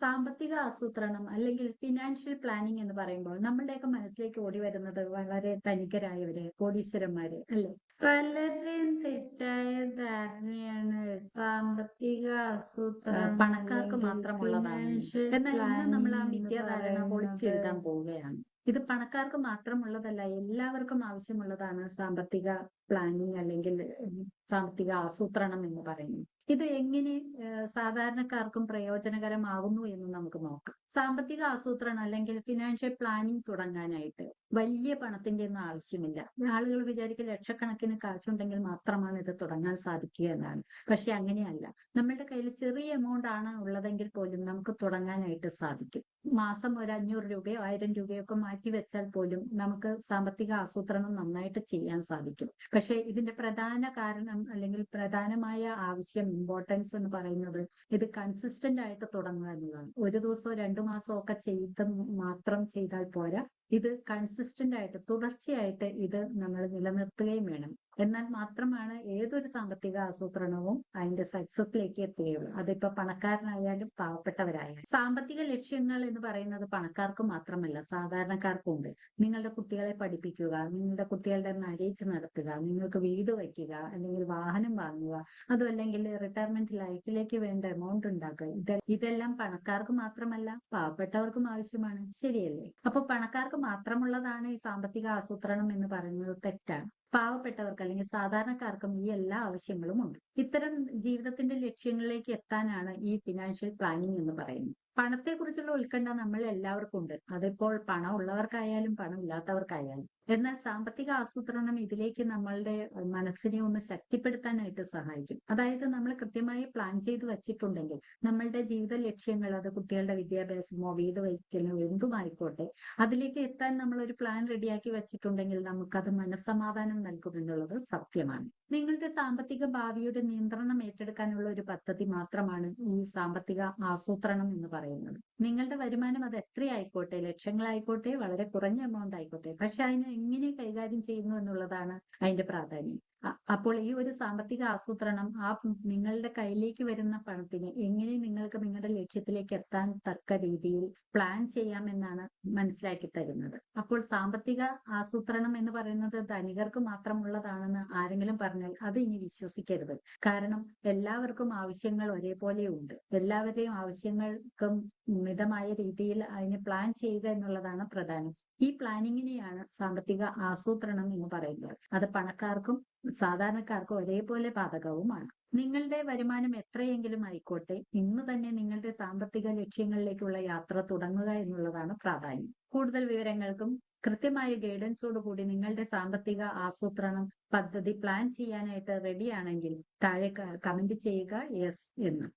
സാമ്പത്തിക ആസൂത്രണം അല്ലെങ്കിൽ ഫിനാൻഷ്യൽ പ്ലാനിങ് എന്ന് പറയുമ്പോൾ നമ്മളുടെയൊക്കെ മനസ്സിലേക്ക് ഓടി വരുന്നത് വളരെ ധനികരായവര് കോടീശ്വരന്മാര് അല്ലെ? പലരുടെയും തെറ്റായ ധാരണയാണ് സാമ്പത്തിക ആസൂത്രണം പണക്കാർക്ക് മാത്രമുള്ളതാണ്. എന്നാൽ ഇന്ന് നമ്മൾ ആ മിഥ്യാധാരണ പൊളിച്ചെഴുതാൻ പോവുകയാണ്. ഇത് പണക്കാർക്ക് മാത്രമുള്ളതല്ല എല്ലാവർക്കും ആവശ്യമുള്ളതാണ് സാമ്പത്തിക പ്ലാനിങ് അല്ലെങ്കിൽ സാമ്പത്തിക ആസൂത്രണം എന്ന് പറയുന്നത്. ഇത് എങ്ങനെ സാധാരണക്കാർക്കും പ്രയോജനകരമാകുന്നു എന്ന് നമുക്ക് നോക്കാം. സാമ്പത്തിക ആസൂത്രണം അല്ലെങ്കിൽ ഫിനാൻഷ്യൽ പ്ലാനിംഗ് തുടങ്ങാനായിട്ട് വലിയ പണത്തിന്റെ ഒന്നും ആവശ്യമില്ല. ആളുകൾ വിചാരിക്കും ലക്ഷക്കണക്കിന് കാശുണ്ടെങ്കിൽ മാത്രമാണ് ഇത് തുടങ്ങാൻ സാധിക്കുക എന്നാണ്. പക്ഷെ അങ്ങനെയല്ല. നമ്മളുടെ കയ്യിൽ ചെറിയ എമൗണ്ട് ആണ് ഉള്ളതെങ്കിൽ പോലും നമുക്ക് തുടങ്ങാനായിട്ട് സാധിക്കും. മാസം ഒരു അഞ്ഞൂറ് രൂപയോ ആയിരം രൂപയോ ഒക്കെ മാറ്റി വെച്ചാൽ പോലും നമുക്ക് സാമ്പത്തിക ആസൂത്രണം നന്നായിട്ട് ചെയ്യാൻ സാധിക്കും. പക്ഷെ ഇതിന്റെ പ്രധാന കാരണം അല്ലെങ്കിൽ പ്രധാനമായ ആവശ്യം ഇമ്പോർട്ടൻസ് എന്ന് പറയുന്നത് ഇത് കൺസിസ്റ്റന്റ് ആയിട്ട് തുടങ്ങുക എന്നതാണ്. ഒരു ദിവസമോ രണ്ടു മാസമോ ഒക്കെ ചെയ്ത് മാത്രം ചെയ്താൽ പോരാ. ഇത് കൺസിസ്റ്റന്റ് ആയിട്ട് തുടർച്ചയായിട്ട് ഇത് നമ്മൾ നിലനിർത്തുകയും വേണം. എന്നാൽ മാത്രമാണ് ഏതൊരു സാമ്പത്തിക ആസൂത്രണവും അതിന്റെ സക്സസിലേക്ക് എത്തുകയുള്ളൂ അതിപ്പോ പണക്കാരനായാലും പാവപ്പെട്ടവരായാലും. സാമ്പത്തിക ലക്ഷ്യങ്ങൾ എന്ന് പറയുന്നത് പണക്കാർക്ക് മാത്രമല്ല സാധാരണക്കാർക്കും ഉണ്ട്. നിങ്ങളുടെ കുട്ടികളെ പഠിപ്പിക്കുക നിങ്ങളുടെ കുട്ടികളുടെ മാരേജ് നടത്തുക നിങ്ങൾക്ക് വീട് വയ്ക്കുക അല്ലെങ്കിൽ വാഹനം വാങ്ങുക അതും അല്ലെങ്കിൽ റിട്ടയർമെന്റ് ലൈഫിലേക്ക് വേണ്ട എമൗണ്ട് ഉണ്ടാക്കുക. ഇത് ഇതെല്ലാം പണക്കാർക്ക് മാത്രമല്ല പാവപ്പെട്ടവർക്കും ആവശ്യമാണ്. ശരിയല്ലേ? അപ്പൊ പണക്കാർക്ക് മാത്രമുള്ളതാണ് ഈ സാമ്പത്തിക ആസൂത്രണം എന്ന് പറയുന്നത് തെറ്റാണ്. പാവപ്പെട്ടവർക്ക് അല്ലെങ്കിൽ സാധാരണക്കാർക്കും ഈ എല്ലാ ആവശ്യങ്ങളും ഉണ്ട്. ഇത്തരം ജീവിതത്തിന്റെ ലക്ഷ്യങ്ങളിലേക്ക് എത്താനാണ് ഈ ഫിനാൻഷ്യൽ പ്ലാനിംഗ് എന്ന് പറയുന്നത്. പണത്തെക്കുറിച്ചുള്ള ഉത്കണ്ഠ നമ്മൾ എല്ലാവർക്കും ഉണ്ട്. അതിപ്പോൾ പണം ഉള്ളവർക്കായാലും പണം ഇല്ലാത്തവർക്കായാലും എന്നാൽ സാമ്പത്തിക ആസൂത്രണം ഇതിലേക്ക് നമ്മളുടെ മനസ്സിനെ ഒന്ന് ശക്തിപ്പെടുത്താനായിട്ട് സഹായിക്കും. അതായത് നമ്മൾ കൃത്യമായി പ്ലാൻ ചെയ്ത് വെച്ചിട്ടുണ്ടെങ്കിൽ നമ്മളുടെ ജീവിത ലക്ഷ്യങ്ങൾ അത് കുട്ടികളുടെ വിദ്യാഭ്യാസമോ വീട് വയ്ക്കലോ എന്തുമായിക്കോട്ടെ അതിലേക്ക് എത്താൻ നമ്മൾ ഒരു പ്ലാൻ റെഡിയാക്കി വെച്ചിട്ടുണ്ടെങ്കിൽ നമുക്കത് മനസ്സമാധാനം നൽകുമെന്നുള്ളത് സത്യമാണ്. നിങ്ങളുടെ സാമ്പത്തിക ഭാവിയുടെ നിയന്ത്രണം ഏറ്റെടുക്കാനുള്ള ഒരു പദ്ധതി മാത്രമാണ് ഈ സാമ്പത്തിക ആസൂത്രണം എന്ന് പറയുന്നത്. 嗯。നിങ്ങളുടെ വരുമാനം അത് എത്രയായിക്കോട്ടെ? ലക്ഷങ്ങളായിക്കോട്ടെ? വളരെ കുറഞ്ഞ എമൗണ്ട് ആയിക്കോട്ടെ? പക്ഷെ അതിനെ എങ്ങനെ കൈകാര്യം ചെയ്യുന്നു എന്നുള്ളതാണ് അതിന്റെ പ്രാധാന്യം. അപ്പോൾ ഈ ഒരു സാമ്പത്തിക ആസൂത്രണം ആ നിങ്ങളുടെ കയ്യിലേക്ക് വരുന്ന പണത്തിന് എങ്ങനെ നിങ്ങൾക്ക് നിങ്ങളുടെ ലക്ഷ്യത്തിലേക്ക് എത്താൻ തക്ക രീതിയിൽ പ്ലാൻ ചെയ്യാമെന്നാണ് മനസ്സിലാക്കി തരുന്നത്. അപ്പോൾ സാമ്പത്തിക ആസൂത്രണം എന്ന് പറയുന്നത് ധനികർക്ക് മാത്രമുള്ളതാണെന്ന് ആരെങ്കിലും പറഞ്ഞാൽ അത് ഇനി വിശ്വസിക്കരുത്. കാരണം എല്ലാവർക്കും ആവശ്യങ്ങൾ ഒരേപോലെ ഉണ്ട്. എല്ലാവരുടെയും ആവശ്യങ്ങൾക്കും മിതമായ രീതിയിൽ അതിനെ പ്ലാൻ ചെയ്യുക എന്നുള്ളതാണ് പ്രധാനം. ഈ പ്ലാനിങ്ങിനെയാണ് സാമ്പത്തിക ആസൂത്രണം എന്ന് പറയുന്നത്. അത് പണക്കാർക്കും സാധാരണക്കാർക്കും ഒരേപോലെ ബാധകവുമാണ്. നിങ്ങളുടെ വരുമാനം എത്രയെങ്കിലും ആയിക്കോട്ടെ ഇന്ന് തന്നെ നിങ്ങളുടെ സാമ്പത്തിക ലക്ഷ്യങ്ങളിലേക്കുള്ള യാത്ര തുടങ്ങുക എന്നുള്ളതാണ് പ്രാധാന്യം. കൂടുതൽ വിവരങ്ങൾക്കും കൃത്യമായ ഗൈഡൻസോട് കൂടി നിങ്ങളുടെ സാമ്പത്തിക ആസൂത്രണം പദ്ധതി പ്ലാൻ ചെയ്യാനായിട്ട് റെഡിയാണെങ്കിൽ താഴെ കമന്റ് ചെയ്യുക. യെസ് എന്ന്.